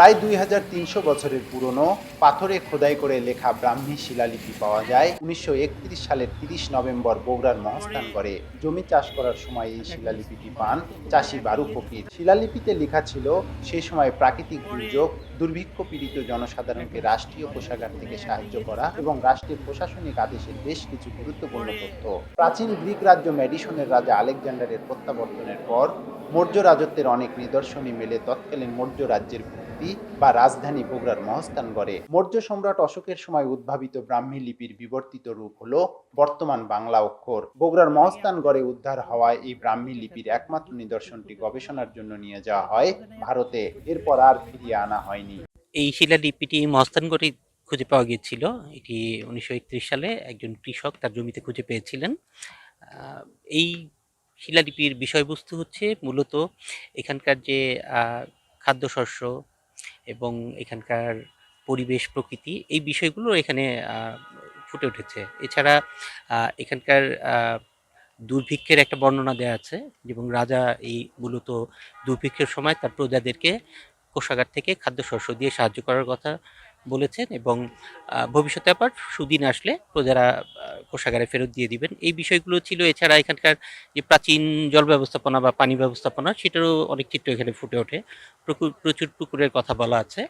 প্রায় দুই হাজার তিনশো বছরের পুরনো পাথরে খোদাই করে লেখা ব্রাহ্মী শিলালিপি পাওয়া যায়। উনিশশো একত্রিশ সালের তিরিশ নভেম্বর বগুড়ার মহস্থানগড়ে জমি চাষ করার সময় এই শিলালিপিটি পান চাষি বারু ফকির। শিলালিপিতে লেখা ছিল সে সময় প্রাকৃতিক দুর্যোগ, দুর্ভিক্ষ পীড়িত জনসাধারণকে রাষ্ট্রীয় কোষাগার থেকে সাহায্য করা এবং রাষ্ট্রের প্রশাসনিক আদেশের বেশ কিছু গুরুত্বপূর্ণ তথ্য। প্রাচীন গ্রিক রাজ্য ম্যাডিসনের রাজা আলেকজান্ডারের প্রত্যাবর্তনের পর মৌর্য রাজত্বের অনেক নিদর্শনী মেলে তৎকালীন মৌর্য রাজ্যের ভিত্তি বা রাজধানী বগুড়ার মহস্থানগড়ে মৌর্য সম্রাট অশোকের সময় উদ্ভাবিত ব্রাহ্মী লিপির বিবর্তিত রূপ হল বর্তমান বাংলা অক্ষর। বগুড়ার মহস্থানগড়ে উদ্ধার হওয়ায় এই ব্রাহ্মী লিপির একমাত্র নিদর্শনটি গবেষণার জন্য নিয়ে যাওয়া হয় ভারতে। এরপর আর ফিরিয়ে আনা হয়নি। এই শিলালিপিটি মস্তানগড়ে খুঁজে পাওয়া গিয়েছিল। এটি উনিশশো একত্রিশ সালে একজন কৃষক তার জমিতে খুঁজে পেয়েছিলেন। এই শিলালিপির বিষয়বস্তু হচ্ছে মূলত এখানকার যে খাদ্যশস্য এবং এখানকার পরিবেশ, প্রকৃতি এই বিষয়গুলো এখানে ফুটে উঠেছে। এছাড়া এখানকার দুর্ভিক্ষের একটা বর্ণনা দেওয়া আছে এবং রাজা এই মূলত দুর্ভিক্ষের সময় তার প্রজাদেরকে কোষাগার থেকে খাদ্যশস্য দিয়ে সাহায্য করার কথা বলেছেন এবং ভবিষ্যতে আবার সুদিন আসলে প্রজারা কোষাগারে ফেরত দিয়ে দিবেন। এই বিষয়গুলো ছিল। এছাড়া এখানকার যে প্রাচীন জল ব্যবস্থাপনা বা পানি ব্যবস্থাপনা সেটারও অনেক চিত্র এখানে ফুটে ওঠে। প্রচুর পুকুরের কথা বলা আছে।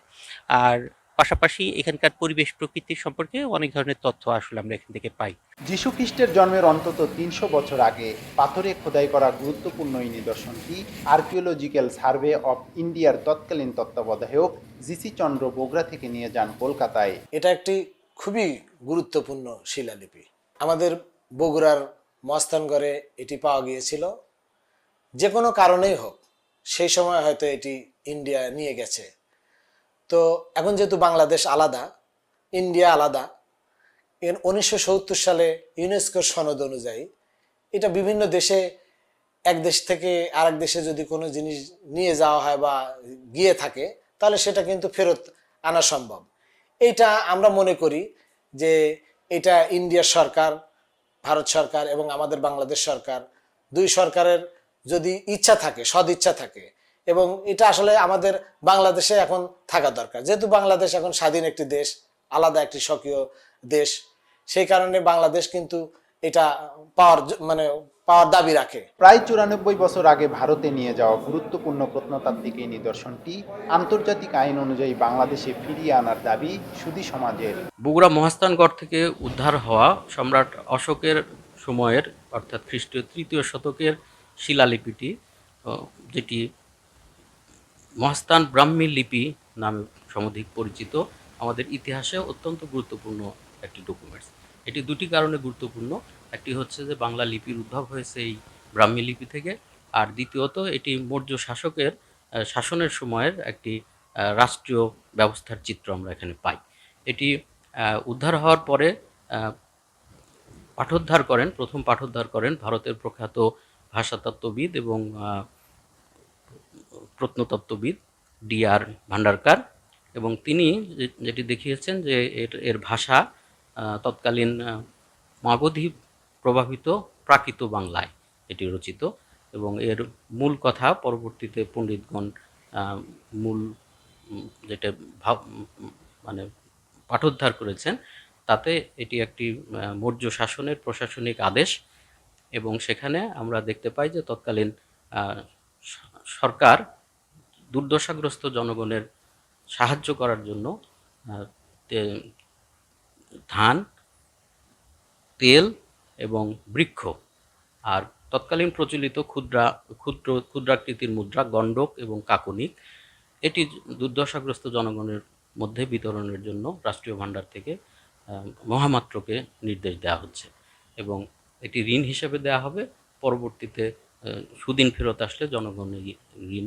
আর পাশাপাশি এখানকার পরিবেশ প্রকৃতি সম্পর্কে অনেক ধরনের তথ্য আসলে আমরা এখান থেকে পাই। যীশু খ্রিস্টের জন্মের অন্তত তিনশো বছর আগে পাথরে খোদাই করা গুরুত্বপূর্ণ এই নিদর্শনটি আর্কিওলজিক্যাল সার্ভে অফ ইন্ডিয়ার তৎকালীন তত্ত্বাবধায়ক জিসি চন্দ্র বগুড়া থেকে নিয়ে যান কলকাতায়। এটা একটি খুবই গুরুত্বপূর্ণ শিলালিপি। আমাদের বগুড়ার মস্তানগড়ে এটি পাওয়া গিয়েছিল। যে কোনো কারণেই হোক, সেই সময় হয়তো এটি ইন্ডিয়া নিয়ে গেছে। তো এখন যেহেতু বাংলাদেশ আলাদা, ইন্ডিয়া আলাদা উনিশশো সত্তর সালে ইউনেস্কোর সনদ অনুযায়ী এটা বিভিন্ন দেশে, এক দেশ থেকে আরেক দেশে যদি কোনো জিনিস নিয়ে যাওয়া হয় বা গিয়ে থাকে, তাহলে সেটা কিন্তু ফেরত আনা সম্ভব। এইটা আমরা মনে করি যে এটা ইন্ডিয়া সরকার, ভারত সরকার এবং আমাদের বাংলাদেশ সরকার। দুই সরকারের যদি ইচ্ছা থাকে সদিচ্ছা থাকে এবং এটা আসলে আমাদের বাংলাদেশে এখন থাকা দরকার। যেহেতু বাংলাদেশ এখন স্বাধীন একটি দেশ, আলাদা একটি স্বকীয় দেশ, সেই কারণে বাংলাদেশ কিন্তু এটা পাওয়ার মানে পাওয়ার দাবি রাখে। প্রায় চুরানব্বই বছর আগে ভারতে নিয়ে যাওয়া গুরুত্বপূর্ণ প্রত্নতাত্ত্বিক এই নিদর্শনটি আন্তর্জাতিক আইন অনুযায়ী বাংলাদেশে ফিরিয়ে আনার দাবি সুদী সমাজের। বগুড়া মহাস্থানগড় থেকে উদ্ধার হওয়া সম্রাট অশোকের সময়ের অর্থাৎ খ্রিস্টীয় তৃতীয় শতকের শিলালিপিটি যেটি মহাস্থান ব্রাহ্মী লিপি নামে সমধিক পরিচিত আমাদের ইতিহাসে অত্যন্ত গুরুত্বপূর্ণ একটি ডকুমেন্টস এটি দুটি কারণে গুরুত্বপূর্ণ। একটি হচ্ছে যে বাংলা লিপির উদ্ভব হয়েছে এই ব্রাহ্মী লিপি থেকে। আর দ্বিতীয়ত, এটি মৌর্য শাসকের শাসনের সময়ের একটি রাষ্ট্রীয় ব্যবস্থার চিত্র আমরা এখানে পাই। এটি উদ্ধার হওয়ার পরে পাঠোদ্ধার করেন, প্রথম পাঠোদ্ধার করেন ভারতের প্রখ্যাত ভাষাতত্ত্ববিদ এবং প্রত্নতত্ত্ববিদ ডি আর ভান্ডারকার। এবং তিনি যেটি দেখিয়েছেন যে এর এর ভাষা তৎকালীন মাগধী প্রভাবিত প্রাকৃত বাংলায় এটি রচিত এবং এর মূল কথা পরবর্তীতে পণ্ডিতগণ মূল যেটা ভাব মানে পাঠোদ্ধার করেছেন, তাতে এটি একটি মৌর্য শাসনের প্রশাসনিক আদেশ এবং সেখানে আমরা দেখতে পাই যে তৎকালীন সরকার দুর্দশাগ্রস্ত জনগণের সাহায্য করার জন্য ধান, তেল এবং বৃক্ষ। আর তৎকালীন প্রচলিত ক্ষুদ্রা, ক্ষুদ্র, ক্ষুদ্রাকৃতির মুদ্রা গণ্ডক এবং কাকনিক এটি দুর্দশাগ্রস্ত জনগণের মধ্যে বিতরণের জন্য রাষ্ট্রীয় ভাণ্ডার থেকে মহামাত্রকে নির্দেশ দেওয়া হচ্ছে এবং এটি ঋণ হিসেবে দেওয়া হবে। পরবর্তীতে সুদিন ফেরত আসলে জনগণ এই ঋণ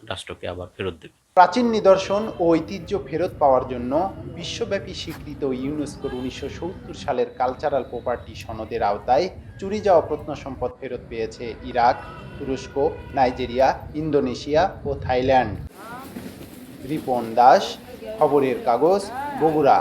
রাষ্ট্রকে আবার ফেরত দেবে। প্রাচীন নিদর্শন ও ঐতিহ্য ফেরত পাওয়ার জন্য বিশ্বব্যাপী স্বীকৃত ইউনেস্কোর উনিশশো সত্তর সালের কালচারাল প্রপার্টি সনদের আওতায় চুরি যাওয়া প্রত্ন সম্পদ ফেরত পেয়েছে ইরাক, তুরস্ক, নাইজেরিয়া, ইন্দোনেশিয়া ও থাইল্যান্ড। রিপন দাস, খবরের কাগজ, বগুড়া।